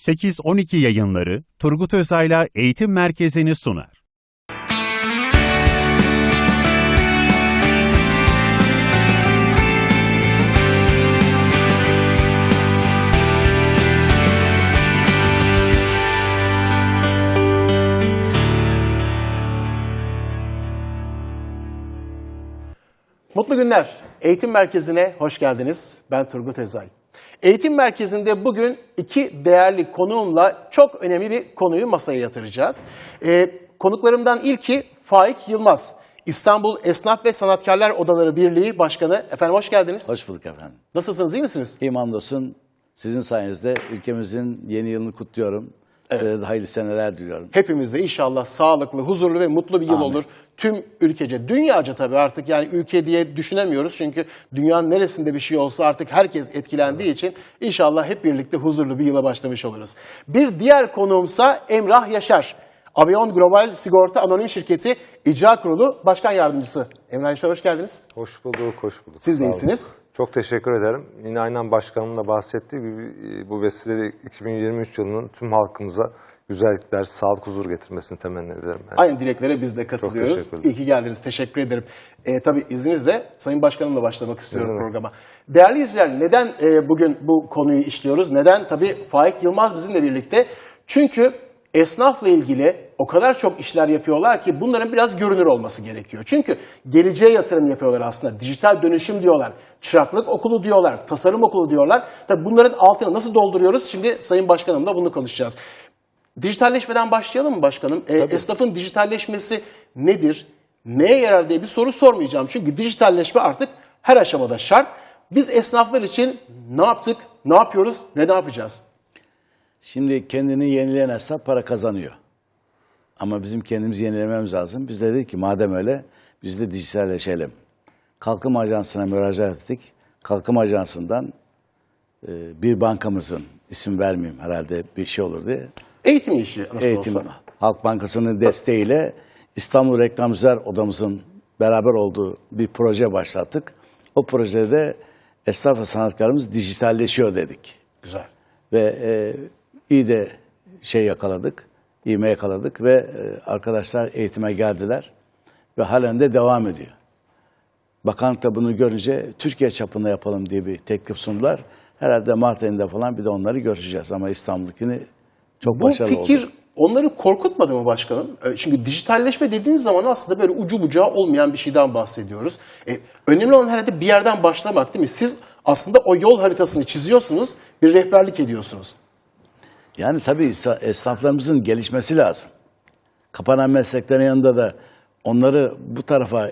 8-12 yayınları Turgut Özay'la Eğitim Merkezi'ni sunar. Mutlu günler. Eğitim Merkezi'ne hoş geldiniz. Ben Turgut Özay. Eğitim Merkezi'nde bugün iki değerli konuğumla çok önemli bir konuyu masaya yatıracağız. Ee, konuklarımdan ilki Faik Yılmaz. İstanbul Esnaf ve Sanatkarlar Odaları Birliği Başkanı. Efendim hoş geldiniz. Hoş bulduk efendim. Nasılsınız, iyi misiniz? İyi hamdolsun. Sizin sayenizde ülkemizin yeni yılını kutluyorum. Size de hayırlı seneler diliyorum. Hepimize inşallah sağlıklı, huzurlu ve mutlu bir yıl Amin. olur. Tüm ülkece, dünyaca tabii artık yani ülke diye düşünemiyoruz. Çünkü dünyanın neresinde bir şey olsa artık herkes etkilendiği için inşallah hep birlikte huzurlu bir yıla başlamış oluruz. Bir diğer konuğumsa Emrah Yaşar. Avion Global Sigorta Anonim Şirketi İcra Kurulu Başkan Yardımcısı. Emrah Yaşar hoş geldiniz. Hoş bulduk, hoş bulduk. Siz de iyisiniz. Çok teşekkür ederim. Yine aynen başkanımın da bahsettiği gibi e, bu vesileyle 2023 yılının tüm halkımıza güzellikler, sağlık, huzur getirmesini temenni ederim. Yani. Aynı dileklere biz de katılıyoruz. teşekkür ederim. İyi ki geldiniz. Teşekkür ederim. E, tabii izninizle Sayın Başkanımla başlamak istiyorum demek. programa. Değerli izleyiciler neden e, bugün bu konuyu işliyoruz? Neden? Tabii Faik Yılmaz bizimle birlikte. Çünkü esnafla ilgili o kadar çok işler yapıyorlar ki bunların biraz görünür olması gerekiyor. Çünkü geleceğe yatırım yapıyorlar aslında. Dijital dönüşüm diyorlar. Çıraklık okulu diyorlar. Tasarım okulu diyorlar. Tabii bunların altını nasıl dolduruyoruz? Şimdi Sayın Başkanımla bunu konuşacağız. Dijitalleşmeden başlayalım mı başkanım? Ee, esnafın dijitalleşmesi nedir? Neye yarar diye bir soru sormayacağım. Çünkü dijitalleşme artık her aşamada şart. Biz esnaflar için ne yaptık, ne yapıyoruz ve ne yapacağız? Şimdi kendini yenileyen esnaf para kazanıyor. Ama bizim kendimizi yenilememiz lazım. Biz de dedik ki madem öyle biz de dijitalleşelim. Kalkınma Ajansı'na müracaat ettik. Kalkınma Ajansı'ndan e, bir bankamızın isim vermeyeyim herhalde bir şey olur diye. Eğitim işi nasıl Eğitim olsa. Halk Bankası'nın desteğiyle İstanbul Reklamcılar Odamızın beraber olduğu bir proje başlattık. O projede esnaf ve sanatkarımız dijitalleşiyor dedik. Güzel. Ve e, iyi de şey yakaladık, ivme yakaladık ve e, arkadaşlar eğitime geldiler ve halen de devam ediyor. Bakanlık da bunu görünce Türkiye çapında yapalım diye bir teklif sundular. Herhalde Mart ayında falan bir de onları görüşeceğiz ama İstanbul'dakini çok Bu başarılı fikir oldu. onları korkutmadı mı başkanım? Ee, Çünkü dijitalleşme dediğiniz zaman aslında böyle ucu bucağı olmayan bir şeyden bahsediyoruz. E, önemli olan herhalde bir yerden başlamak değil mi? Siz aslında o yol haritasını çiziyorsunuz, bir rehberlik ediyorsunuz. Yani tabii esnaflarımızın gelişmesi lazım. Kapanan mesleklerin yanında da onları bu tarafa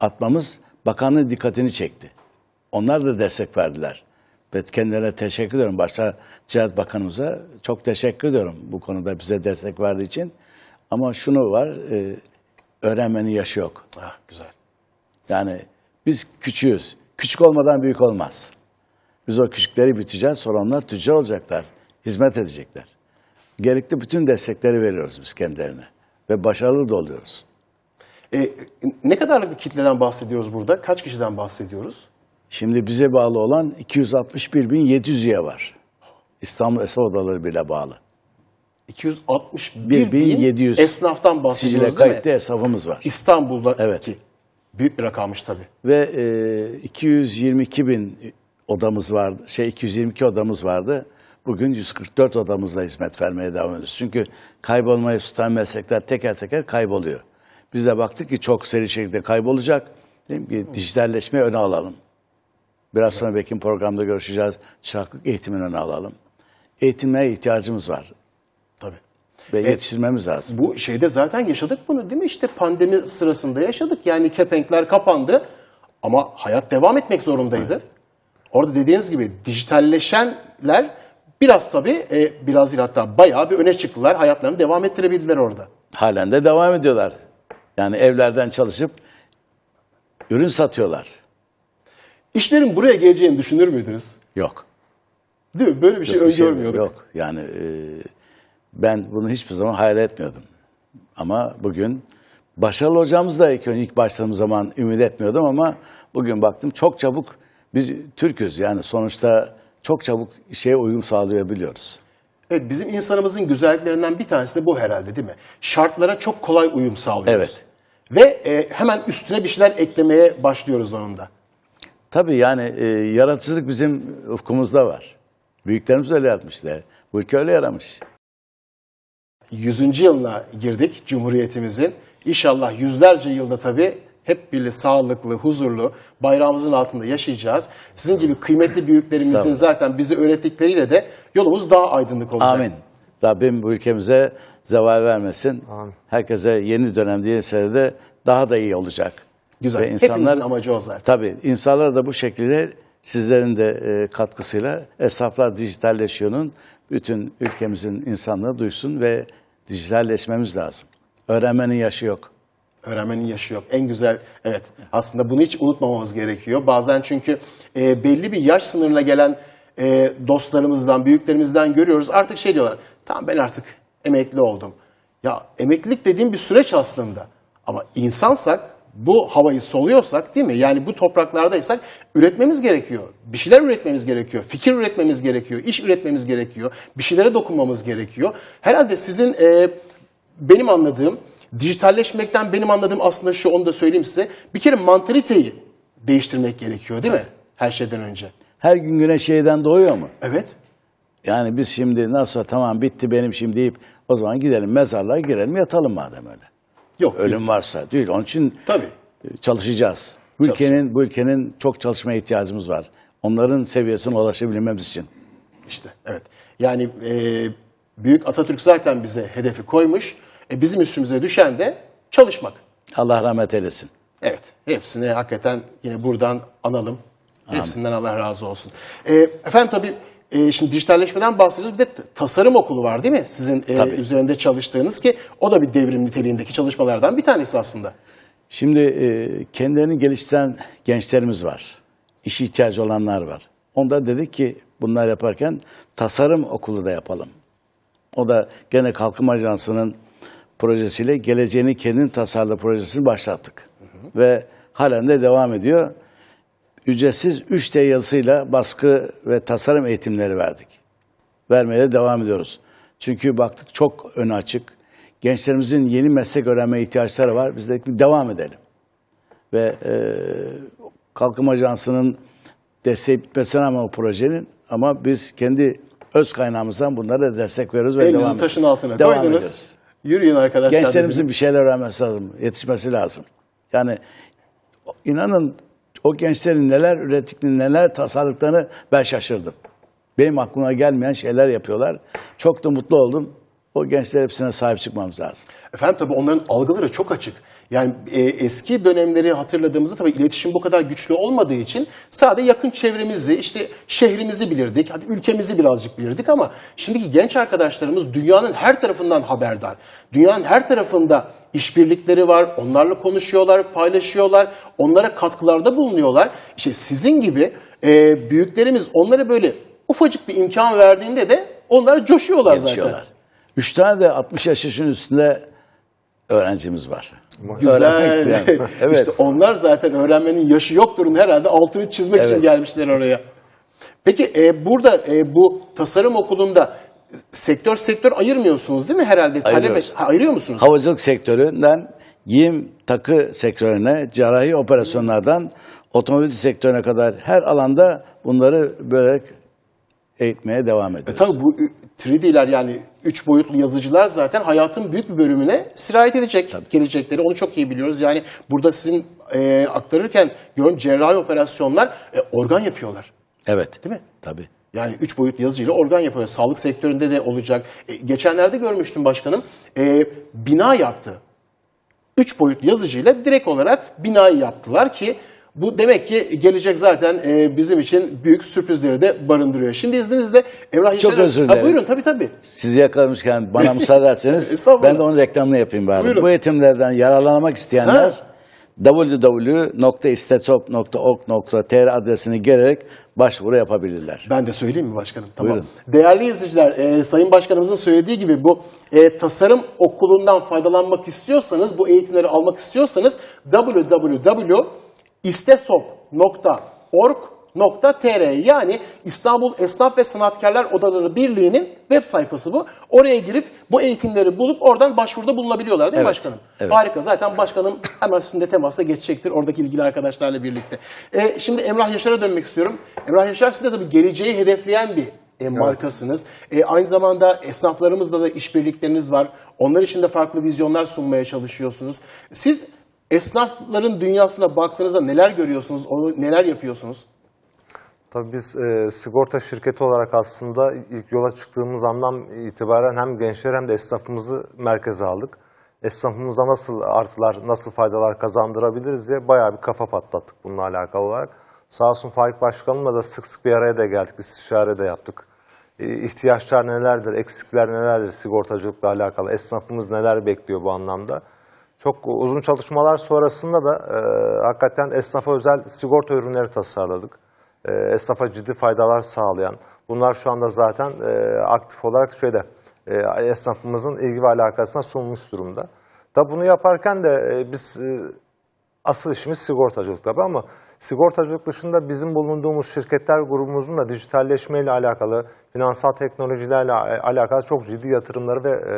atmamız bakanlığın dikkatini çekti. Onlar da destek verdiler. Ve kendilerine teşekkür ediyorum. Başta Ticaret Bakanımıza çok teşekkür ediyorum bu konuda bize destek verdiği için. Ama şunu var, e, öğrenmenin yaşı yok. Ah güzel. Yani biz küçüğüz. Küçük olmadan büyük olmaz. Biz o küçükleri biteceğiz, sonra onlar tüccar olacaklar, hizmet edecekler. Gerekli bütün destekleri veriyoruz biz kendilerine. Ve başarılı da oluyoruz. E, ne kadarlık bir kitleden bahsediyoruz burada? Kaç kişiden bahsediyoruz? Şimdi bize bağlı olan 261.700 üye var. İstanbul Esnaf Odaları bile bağlı. 261 bin 1.700 esnaftan Sicile bahsediyoruz değil mi? kayıtlı esnafımız var. İstanbul'da Evet. ki büyük bir rakammış tabii. Ve e, 222 bin odamız vardı. Şey 222 odamız vardı. Bugün 144 odamızla hizmet vermeye devam ediyoruz. Çünkü kaybolmayı tutan meslekler teker teker kayboluyor. Biz de baktık ki çok seri şekilde kaybolacak. Dedim ki dijitalleşmeyi öne alalım. Biraz sonra belki programda görüşeceğiz. Çıraklık eğitimini öne alalım. Eğitime ihtiyacımız var Tabii. ve yetiştirmemiz lazım. Bu şeyde zaten yaşadık bunu değil mi? İşte pandemi sırasında yaşadık. Yani kepenkler kapandı ama hayat devam etmek zorundaydı. Orada dediğiniz gibi dijitalleşenler biraz tabii, e, biraz değil hatta bayağı bir öne çıktılar. Hayatlarını devam ettirebildiler orada. Halen de devam ediyorlar. Yani evlerden çalışıp ürün satıyorlar. İşlerin buraya geleceğini düşünür müydünüz? Yok. Değil mi? Böyle bir şey Yok, şey öngörmüyorduk. Yok. Yani e, ben bunu hiçbir zaman hayal etmiyordum. Ama bugün başarılı olacağımızı da ilk, ilk başladığım zaman ümit etmiyordum ama bugün baktım çok çabuk biz Türk'üz yani sonuçta çok çabuk şeye uyum sağlayabiliyoruz. Evet bizim insanımızın güzelliklerinden bir tanesi de bu herhalde değil mi? Şartlara çok kolay uyum sağlıyoruz. Ve e, hemen üstüne bir şeyler eklemeye başlıyoruz onun da. Tabii yani e, yaratıcılık bizim ufkumuzda var. Büyüklerimiz öyle yapmışlar. Bu ülke öyle yaramış. 100. yılına girdik Cumhuriyetimizin. İnşallah yüzlerce yılda tabii hep birlikte sağlıklı, huzurlu, bayrağımızın altında yaşayacağız. Sizin gibi kıymetli büyüklerimizin zaten bize öğrettikleriyle de yolumuz daha aydınlık olacak. Amin. Rabbim bu ülkemize zeval vermesin. Amin. Herkese yeni dönem diye senede daha da iyi olacak. Güzel. Ve insanlar, Hepimizin amacı o zaten. Tabii insanlar da bu şekilde sizlerin de e, katkısıyla esnaflar dijitalleşiyor'nun bütün ülkemizin insanları duysun ve dijitalleşmemiz lazım. Öğrenmenin yaşı yok. Öğrenmenin yaşı yok. En güzel, evet. Aslında bunu hiç unutmamamız gerekiyor. Bazen çünkü e, belli bir yaş sınırına gelen e, dostlarımızdan, büyüklerimizden görüyoruz. Artık şey diyorlar, tamam ben artık emekli oldum. Ya emeklilik dediğim bir süreç aslında. Ama insansak, bu havayı soluyorsak değil mi? Yani bu topraklardaysak üretmemiz gerekiyor. Bir şeyler üretmemiz gerekiyor. Fikir üretmemiz gerekiyor. iş üretmemiz gerekiyor. Bir şeylere dokunmamız gerekiyor. Herhalde sizin e, benim anladığım, dijitalleşmekten benim anladığım aslında şu onu da söyleyeyim size. Bir kere mantaliteyi değiştirmek gerekiyor değil mi? Her şeyden önce. Her gün güneş şeyden doğuyor mu? Evet. Yani biz şimdi nasıl tamam bitti benim şimdi deyip o zaman gidelim mezarlığa girelim yatalım madem öyle. Yok. Ölüm varsa değil. Onun için Tabii. çalışacağız. Bu ülkenin bu ülkenin çok çalışmaya ihtiyacımız var. Onların seviyesine ulaşabilmemiz için. İşte evet. Yani e, Büyük Atatürk zaten bize hedefi koymuş. E, bizim üstümüze düşen de çalışmak. Allah rahmet eylesin. Evet. Hepsini hakikaten yine buradan analım. Hepsinden Allah razı olsun. E, efendim tabii e, şimdi dijitalleşmeden bahsediyoruz. Bir de tasarım okulu var değil mi? Sizin e, Tabii. üzerinde çalıştığınız ki o da bir devrim niteliğindeki çalışmalardan bir tanesi aslında. Şimdi e, kendilerini geliştiren gençlerimiz var. İş ihtiyacı olanlar var. Onda dedik ki bunlar yaparken tasarım okulu da yapalım. O da gene Kalkınma Ajansı'nın projesiyle geleceğini kendin tasarla projesini başlattık. Ve halen de devam ediyor. Ücretsiz 3D yazısıyla baskı ve tasarım eğitimleri verdik. Vermeye de devam ediyoruz. Çünkü baktık çok önü açık. Gençlerimizin yeni meslek öğrenmeye ihtiyaçları var. Biz ki devam edelim. Ve e, Kalkınma Ajansı'nın desteği bitmesine ama o projenin ama biz kendi öz kaynağımızdan bunlara destek veriyoruz ve devam Elinizi ediyoruz. taşın altına Devam koydunuz. ediyoruz. Yürüyün arkadaşlar. Gençlerimizin dediniz. bir şeyler öğrenmesi lazım, yetişmesi lazım. Yani inanın o gençlerin neler ürettiklerini, neler tasarladıklarını ben şaşırdım. Benim aklıma gelmeyen şeyler yapıyorlar. Çok da mutlu oldum. O gençler hepsine sahip çıkmamız lazım. Efendim tabii onların algıları çok açık. Yani e, eski dönemleri hatırladığımızda tabii iletişim bu kadar güçlü olmadığı için sadece yakın çevremizi, işte şehrimizi bilirdik, hadi ülkemizi birazcık bilirdik ama şimdiki genç arkadaşlarımız dünyanın her tarafından haberdar. Dünyanın her tarafında işbirlikleri var, onlarla konuşuyorlar, paylaşıyorlar, onlara katkılarda bulunuyorlar. İşte sizin gibi e, büyüklerimiz onlara böyle ufacık bir imkan verdiğinde de onlar coşuyorlar zaten. Yetişiyorlar. Üç tane de 60 yaşın üstünde öğrencimiz var. Güzel. Evet. İşte onlar zaten öğrenmenin yaşı yokturun herhalde altını çizmek için Evet. gelmişler oraya. Peki e, burada e, bu tasarım okulunda sektör sektör ayırmıyorsunuz değil mi herhalde? Ayırıyoruz. Ha, ayırıyor musunuz? Havacılık sektöründen giyim takı sektörüne, cerrahi operasyonlardan otomobil sektörüne kadar her alanda bunları bölerek eğitmeye devam E, ediyoruz. tabii bu 3D'ler yani üç boyutlu yazıcılar zaten hayatın büyük bir bölümüne sirayet edecek gelecekleri. Onu çok iyi biliyoruz. Yani burada sizin e, aktarırken görüyorum cerrahi operasyonlar e, organ yapıyorlar. Evet. Değil mi? Tabii. Yani üç boyutlu yazıcıyla organ yapıyor. Sağlık sektöründe de olacak. E, geçenlerde görmüştüm başkanım. E, bina yaptı. Üç boyutlu yazıcıyla direkt olarak binayı yaptılar ki bu demek ki gelecek zaten e, bizim için büyük sürprizleri de barındırıyor. Şimdi izninizle Emrah Çok Yaşar'ın- özür Ha, dilerim. buyurun tabii tabii. Sizi yakalamışken bana müsaade ederseniz ben de onun reklamını yapayım bari. Buyurun. Bu eğitimlerden yararlanmak isteyenler Ha. www.istetop.org.tr adresini girerek başvuru yapabilirler. Ben de söyleyeyim mi başkanım? Tamam. Buyurun. Değerli izleyiciler, e, Sayın Başkanımızın söylediği gibi bu e, tasarım okulundan faydalanmak istiyorsanız, bu eğitimleri almak istiyorsanız esnaf.tr yani İstanbul Esnaf ve Sanatkarlar Odaları Birliği'nin web sayfası bu. Oraya girip bu eğitimleri bulup oradan başvuruda bulunabiliyorlar değil mi Evet, başkanım? evet. Harika. Zaten başkanım hemen sizinle temasa geçecektir oradaki ilgili arkadaşlarla birlikte. E, şimdi Emrah Yaşar'a dönmek istiyorum. Emrah Yaşar siz de tabii geleceği hedefleyen bir e, markasınız. E, aynı zamanda esnaflarımızla da işbirlikleriniz var. Onlar için de farklı vizyonlar sunmaya çalışıyorsunuz. Siz esnafların dünyasına baktığınızda neler görüyorsunuz, o- neler yapıyorsunuz? Tabii biz e, sigorta şirketi olarak aslında ilk yola çıktığımız andan itibaren hem gençler hem de esnafımızı merkeze aldık. Esnafımıza nasıl artılar, nasıl faydalar kazandırabiliriz diye bayağı bir kafa patlattık bununla alakalı olarak. Sağ olsun Faik Başkanımla da sık sık bir araya da geldik, istişare de yaptık. E, ihtiyaçlar nelerdir, eksikler nelerdir sigortacılıkla alakalı, esnafımız neler bekliyor bu anlamda. Çok uzun çalışmalar sonrasında da e, hakikaten esnafa özel sigorta ürünleri tasarladık. E, esnafa ciddi faydalar sağlayan. Bunlar şu anda zaten e, aktif olarak şeyde e, esnafımızın ilgi ve alakasına sunmuş durumda. Da bunu yaparken de e, biz e, asıl işimiz sigortacılık tabii ama sigortacılık dışında bizim bulunduğumuz şirketler grubumuzun da dijitalleşmeyle alakalı, finansal teknolojilerle a- alakalı çok ciddi yatırımları ve e,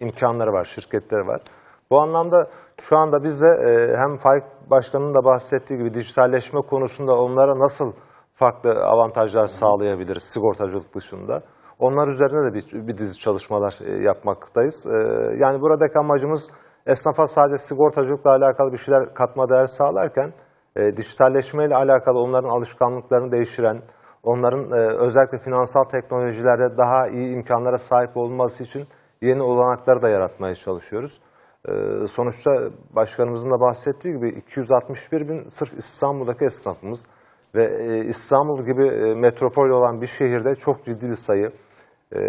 imkanları var, şirketleri var. Bu anlamda şu anda biz de e, hem Faik Başkan'ın da bahsettiği gibi dijitalleşme konusunda onlara nasıl farklı avantajlar sağlayabiliriz sigortacılık dışında. Onlar üzerine de bir, bir dizi çalışmalar e, yapmaktayız. E, yani buradaki amacımız esnafa sadece sigortacılıkla alakalı bir şeyler katma değer sağlarken e, dijitalleşmeyle alakalı onların alışkanlıklarını değiştiren, onların özellikle finansal teknolojilerde daha iyi imkanlara sahip olması için yeni olanakları da yaratmaya çalışıyoruz. E, sonuçta başkanımızın da bahsettiği gibi 261 bin sırf İstanbul'daki esnafımız ve e, İstanbul gibi e, metropol olan bir şehirde çok ciddi bir sayı. E,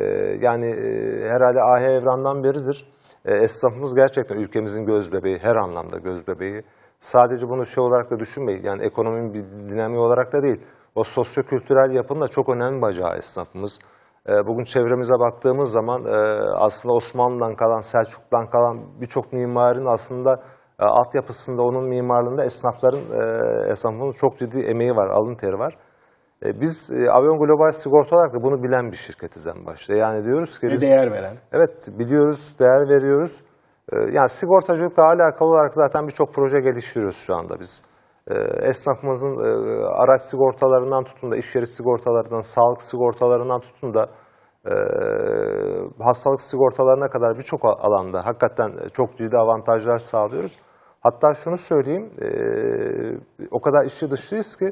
yani e, herhalde AH Evran'dan beridir esnafımız gerçekten ülkemizin göz bebeği, her anlamda göz bebeği. Sadece bunu şey olarak da düşünmeyin, yani ekonominin bir dinamiği olarak da değil. O sosyo-kültürel yapının da çok önemli bacağı esnafımız. E, Bugün çevremize baktığımız zaman e, aslında Osmanlı'dan kalan, Selçuklu'dan kalan birçok mimarın aslında e, altyapısında, onun mimarlığında esnafların, e, esnafımızın çok ciddi emeği var, alın teri var. Biz Avion Global Sigorta olarak da bunu bilen bir şirketiz en başta. Yani diyoruz ki Ve biz... değer veren. Evet biliyoruz, değer veriyoruz. Ee, Yani sigortacılıkla alakalı olarak zaten birçok proje geliştiriyoruz şu anda biz. Ee, Esnafımızın e, araç sigortalarından tutun da iş yeri sigortalarından, sağlık sigortalarından tutun da e, hastalık sigortalarına kadar birçok alanda hakikaten çok ciddi avantajlar sağlıyoruz. Hatta şunu söyleyeyim, e, o kadar işçi dışıyız ki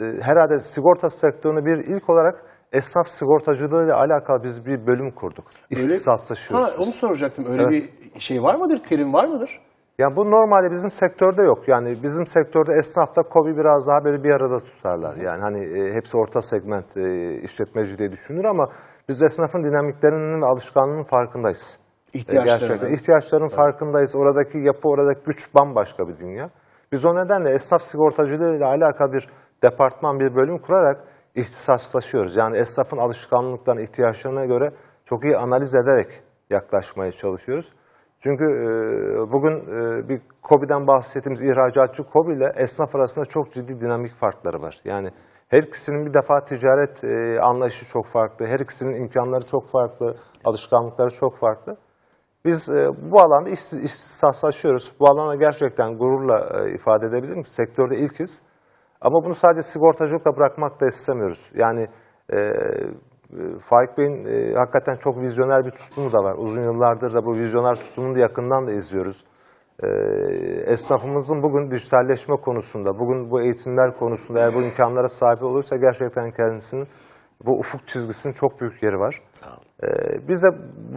herhalde sigorta sektörünü bir ilk olarak esnaf sigortacılığı ile alakalı biz bir bölüm kurduk. İhtisaslaşıyoruz. Ha, onu soracaktım. Öyle Evet. bir şey var mıdır? Terim var mıdır? Yani bu normalde bizim sektörde yok. Yani bizim sektörde esnafla KOBİ biraz daha böyle bir arada tutarlar. Yani hani e, hepsi orta segment e, işletmeci diye düşünür ama biz esnafın dinamiklerinin ve alışkanlığının farkındayız. E, İhtiyaçlarının. Gerçekten ihtiyaçların farkındayız. Oradaki yapı, oradaki güç bambaşka bir dünya. Biz o nedenle esnaf sigortacılığı ile alakalı bir departman, bir bölüm kurarak ihtisaslaşıyoruz. Yani esnafın alışkanlıklarına, ihtiyaçlarına göre çok iyi analiz ederek yaklaşmaya çalışıyoruz. Çünkü e, bugün e, bir KOBİ'den bahsettiğimiz ihracatçı KOBİ ile esnaf arasında çok ciddi dinamik farkları var. Yani her ikisinin bir defa ticaret e, anlayışı çok farklı, her ikisinin imkanları çok farklı, alışkanlıkları çok farklı. Biz bu alanda ihtisaslaşıyoruz. Bu alana gerçekten gururla ifade edebilirim ki sektörde ilkiz. Ama bunu sadece sigortacılıkla bırakmak da istemiyoruz. Yani Faik Bey'in e, hakikaten çok vizyoner bir tutumu da var. Uzun yıllardır da bu vizyoner tutumunu da yakından da izliyoruz. E, esnafımızın bugün dijitalleşme konusunda, bugün bu eğitimler konusunda eğer bu imkanlara sahip olursa gerçekten kendisinin bu ufuk çizgisinin çok büyük yeri var. Ee, biz de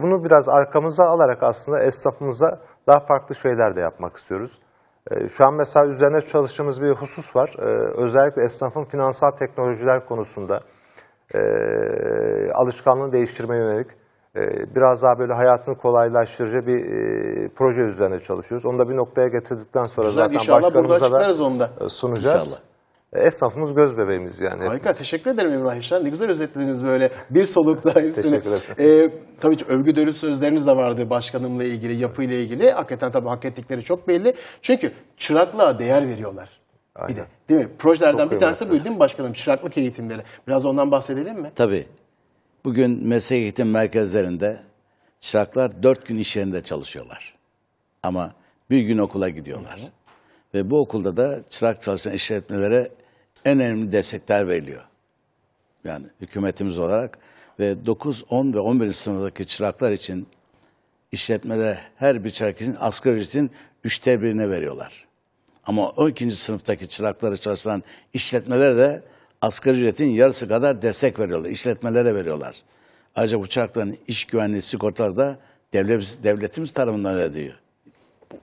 bunu biraz arkamıza alarak aslında esnafımıza daha farklı şeyler de yapmak istiyoruz. Ee, şu an mesela üzerine çalıştığımız bir husus var. Ee, özellikle esnafın finansal teknolojiler konusunda e, alışkanlığını değiştirmeye yönelik e, biraz daha böyle hayatını kolaylaştırıcı bir e, proje üzerine çalışıyoruz. Onu da bir noktaya getirdikten sonra Güzel, zaten inşallah başkanımıza da açıklarız onu da. e, sunacağız. E, Esnafımız göz bebeğimiz yani. Harika. hepimiz. Teşekkür ederim Emrah Yaşar. Ne güzel özetlediniz böyle bir solukta hepsini. Teşekkür ederim. Ee, tabii ki övgü dolu sözleriniz de vardı başkanımla ilgili, yapıyla ilgili. Hakikaten tabii hak ettikleri çok belli. Çünkü çıraklığa değer veriyorlar. Bir de değil mi? Projelerden Çok bir tanesi de kıymetli. bu değil mi başkanım? Çıraklık eğitimleri. Biraz ondan bahsedelim mi? Tabii. Bugün meslek eğitim merkezlerinde çıraklar dört gün iş yerinde çalışıyorlar. Ama bir gün okula gidiyorlar. Ve bu okulda da çırak çalışan işletmelere en önemli destekler veriliyor. Yani hükümetimiz olarak ve 9, 10 ve 11. sınıftaki çıraklar için işletmede her bir çırak için asgari ücretin üçte birini veriyorlar. Ama 12. sınıftaki çırakları çalışan işletmelere de asgari ücretin yarısı kadar destek veriyorlar. İşletmelere veriyorlar. Ayrıca bu çırakların iş güvenliği sigortaları da devletimiz, devletimiz tarafından ödüyor.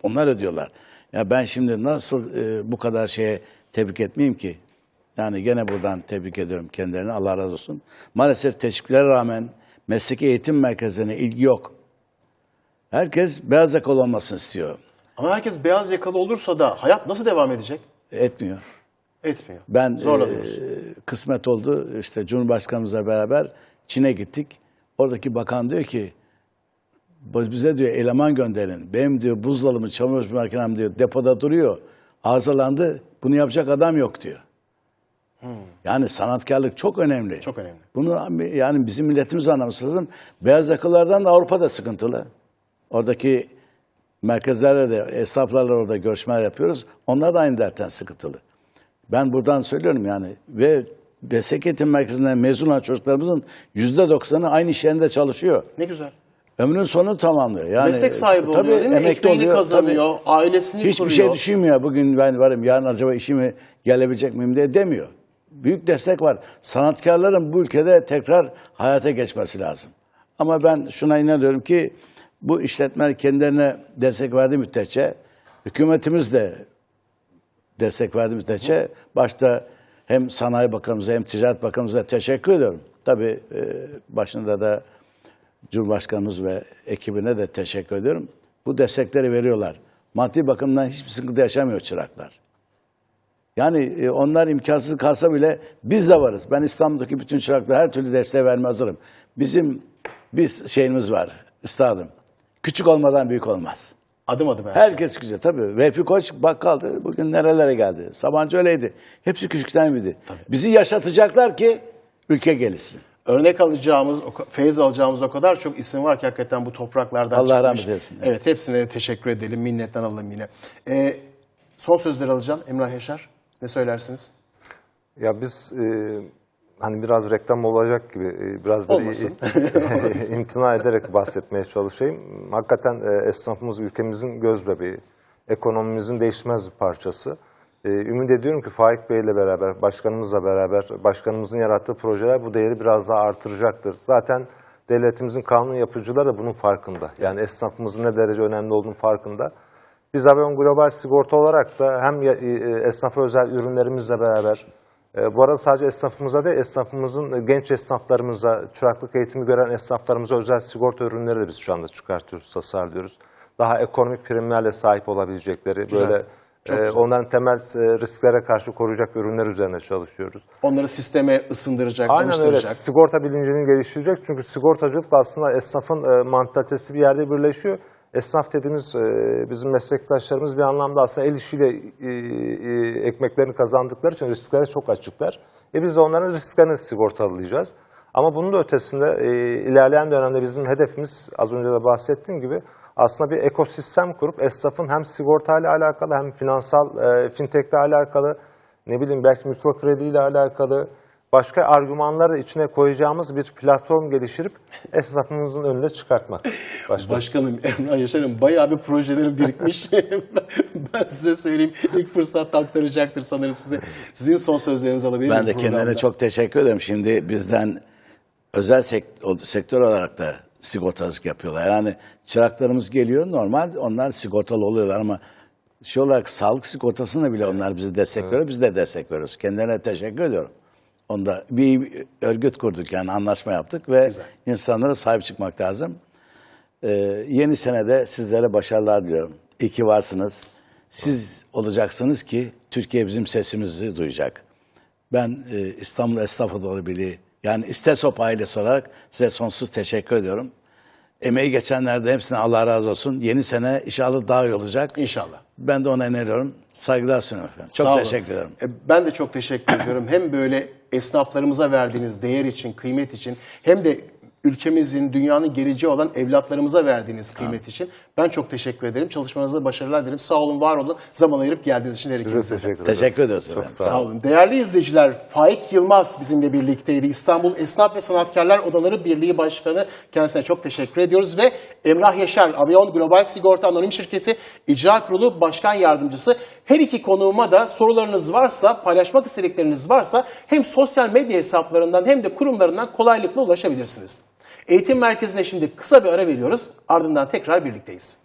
Onlar ödüyorlar. Ya ben şimdi nasıl e, bu kadar şeye tebrik etmeyeyim ki? Yani gene buradan tebrik ediyorum kendilerini. Allah razı olsun. Maalesef teşviklere rağmen mesleki eğitim merkezlerine ilgi yok. Herkes beyaz yakalı olmasını istiyor. Ama herkes beyaz yakalı olursa da hayat nasıl devam edecek? Etmiyor. Etmiyor. Ben Zorlanıyoruz. e, kısmet oldu işte Cumhurbaşkanımızla beraber Çin'e gittik. Oradaki bakan diyor ki bize diyor eleman gönderin. Benim diyor buzdolabı çamaşır makinem diyor depoda duruyor. Arızalandı. Bunu yapacak adam yok diyor. Yani sanatkarlık çok önemli. Çok önemli. Bunu yani bizim milletimiz anlaması lazım. Beyaz yakalılardan da Avrupa'da sıkıntılı. Oradaki merkezlerle de esnaflarla orada görüşmeler yapıyoruz. Onlar da aynı dertten sıkıntılı. Ben buradan söylüyorum yani ve meslek eğitim merkezinden mezun olan çocuklarımızın yüzde doksanı aynı iş yerinde çalışıyor. Ne güzel. Ömrünün sonunu tamamlıyor. Yani, Meslek sahibi oluyor değil mi? emekli Ekmeğini oluyor, kazanıyor, ailesini Hiçbir kuruyor. şey düşünmüyor. Bugün ben varım, yarın acaba işimi gelebilecek miyim diye demiyor. Büyük destek var. Sanatkarların bu ülkede tekrar hayata geçmesi lazım. Ama ben şuna inanıyorum ki bu işletmeler kendilerine destek verdiği müddetçe hükümetimiz de destek verdiği müddetçe başta hem Sanayi Bakanımıza hem Ticaret Bakanımıza teşekkür ediyorum. Tabii e, başında da Cumhurbaşkanımız ve ekibine de teşekkür ediyorum. Bu destekleri veriyorlar. Maddi bakımdan hiçbir sıkıntı yaşamıyor çıraklar. Yani e, onlar imkansız kalsa bile biz de varız. Ben İstanbul'daki bütün çıraklara her türlü desteği vermeye hazırım. Bizim bir şeyimiz var üstadım. Küçük olmadan büyük olmaz. Adım adım her şey. Herkes güzel tabii. Vehbi Koç bakkaldı. Bugün nerelere geldi? Sabancı öyleydi. Hepsi küçükten büyüdü. Bizi yaşatacaklar ki ülke gelişsin. Örnek alacağımız, feyiz alacağımız o kadar çok isim var ki hakikaten bu topraklardan Allah çıkmış. rahmet eylesin. Evet, hepsine de teşekkür edelim. Minnetten alalım yine. Ee, son sözleri alacağım. Emrah Yaşar, ne söylersiniz? Ya biz e, hani biraz reklam olacak gibi e, biraz böyle imtina ederek bahsetmeye çalışayım. Hakikaten e, esnafımız ülkemizin göz bebeği, ekonomimizin değişmez bir parçası. E, ümit ediyorum ki Faik Bey ile beraber, başkanımızla beraber, başkanımızın yarattığı projeler bu değeri biraz daha artıracaktır. Zaten devletimizin kanun yapıcıları da bunun farkında. Yani esnafımızın ne derece önemli olduğunun farkında. Biz Avion Global Sigorta olarak da hem esnafa özel ürünlerimizle beraber, bu arada sadece esnafımıza değil, esnafımızın e, genç esnaflarımıza, çıraklık eğitimi gören esnaflarımıza özel sigorta ürünleri de biz şu anda çıkartıyoruz, tasarlıyoruz. Daha ekonomik primlerle sahip olabilecekleri, böyle Çok e, güzel. onların temel e, risklere karşı koruyacak ürünler üzerine çalışıyoruz. Onları sisteme ısındıracak, Aynen öyle. Sigorta bilincini geliştirecek. Çünkü sigortacılık da aslında esnafın mantalitesi bir yerde birleşiyor. Esnaf dediğimiz e, bizim meslektaşlarımız bir anlamda aslında el işiyle e, e, ekmeklerini kazandıkları için risklere çok açıklar. E biz de onların risklerini sigortalayacağız. Ama bunun da ötesinde ilerleyen dönemde bizim hedefimiz az önce de bahsettiğim gibi aslında bir ekosistem kurup esnafın hem sigortayla alakalı hem finansal e, fintechle alakalı ne bileyim belki mikro krediyle alakalı başka argümanları da içine koyacağımız bir platform geliştirip esnafımızın önüne çıkartmak. Başka. Başkanım Emrah Yaşar'ın bayağı bir projelerim birikmiş. ben size söyleyeyim ilk fırsatta aktaracaktır sanırım size. Sizin son sözlerinizi alabilir miyim Ben de kendilerine çok teşekkür ederim. Şimdi bizden özel sektör, sektör olarak da sigortacılık yapıyorlar. Yani çıraklarımız geliyor normal onlar sigortalı oluyorlar ama şey olarak sağlık sigortasını bile onlar bize destek veriyor. Biz de destek veriyoruz. Kendilerine teşekkür ediyorum. Onda bir örgüt kurduk yani anlaşma yaptık ve Güzel. insanlara sahip çıkmak lazım. Ee, yeni senede sizlere başarılar diliyorum. İyi ki varsınız. Siz olacaksınız ki Türkiye bizim sesimizi duyacak. Ben e, İstanbul Esnaf Odaları Birliği yani İstesop ailesi olarak size sonsuz teşekkür ediyorum. Emeği geçenlerde hepsine Allah razı olsun. Yeni sene inşallah daha iyi olacak. İnşallah. Ben de ona inanıyorum. Saygılar sunuyorum efendim. Çok Sağ olun. teşekkür ederim. E, Ben de çok teşekkür ediyorum. Hem böyle esnaflarımıza verdiğiniz değer için, kıymet için hem de ülkemizin, dünyanın geleceği olan evlatlarımıza verdiğiniz kıymet için ben çok teşekkür ederim. Çalışmanızda başarılar dilerim. Sağ olun, var olun. Zaman ayırıp geldiğiniz için her ikinize teşekkür ederiz. Teşekkür ediyoruz Çok sağ Sağ olun. olun. Değerli izleyiciler, Faik Yılmaz bizimle birlikteydi. İstanbul Esnaf ve Sanatkarlar Odaları Birliği Başkanı. Kendisine çok teşekkür ediyoruz. Ve Emrah Yaşar, Avion Global Sigorta Anonim Şirketi İcra Kurulu Başkan Yardımcısı. Her iki konuğuma da sorularınız varsa, paylaşmak istedikleriniz varsa hem sosyal medya hesaplarından hem de kurumlarından kolaylıkla ulaşabilirsiniz. Eğitim merkezine şimdi kısa bir ara veriyoruz. Ardından tekrar birlikteyiz.